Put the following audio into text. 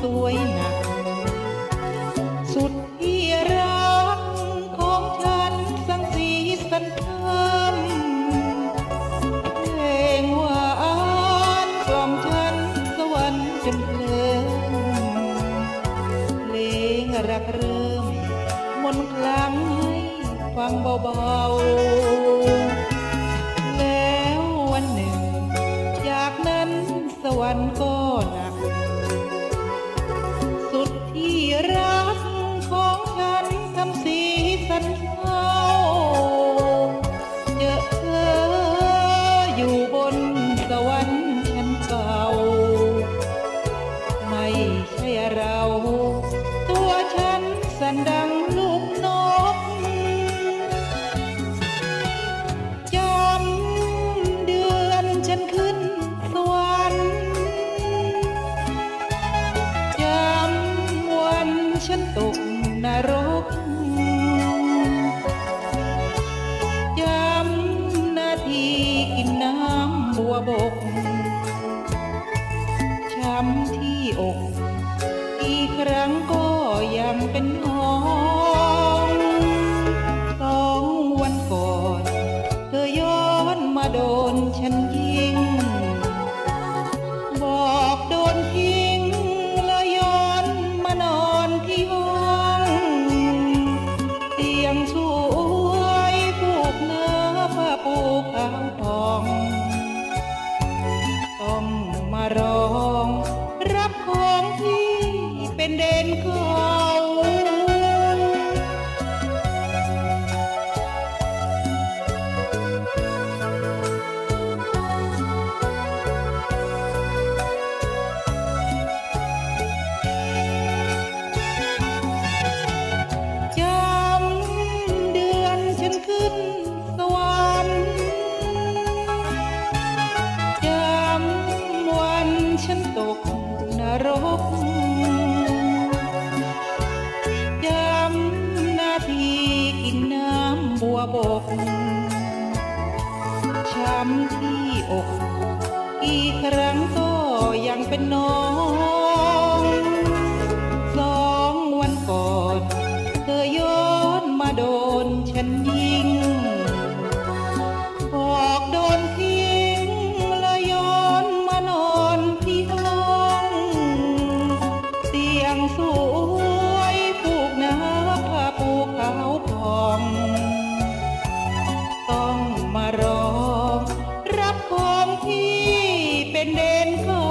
สวยหนัก สุดที่รักของฉันสังสีสันเทิมเพลงหวานกล่อมฉันสวรรค์จนเพลินเพลงรักเริ่มมนคลังให้ฟังเบาๆ แล้ววันหนึ่ง จากนั้นสวรรค์ก็หนักำสีสันเศร้าเจอเธออยู่บนสวรรค์ชั้นเก่า ไม่ใช่เรา ตัวฉันสันดังลูกนกจำเดือนฉันขึ้นสวรรค์จำวันฉันตก บก ช้ำที่อก อีกครั้งก็ยังเป็นหอ มำที่อกกี่ครั้งก็ยังเป็นน้องสองวันก่อน เธอย้อนมาโดนฉันยิง bên đền phố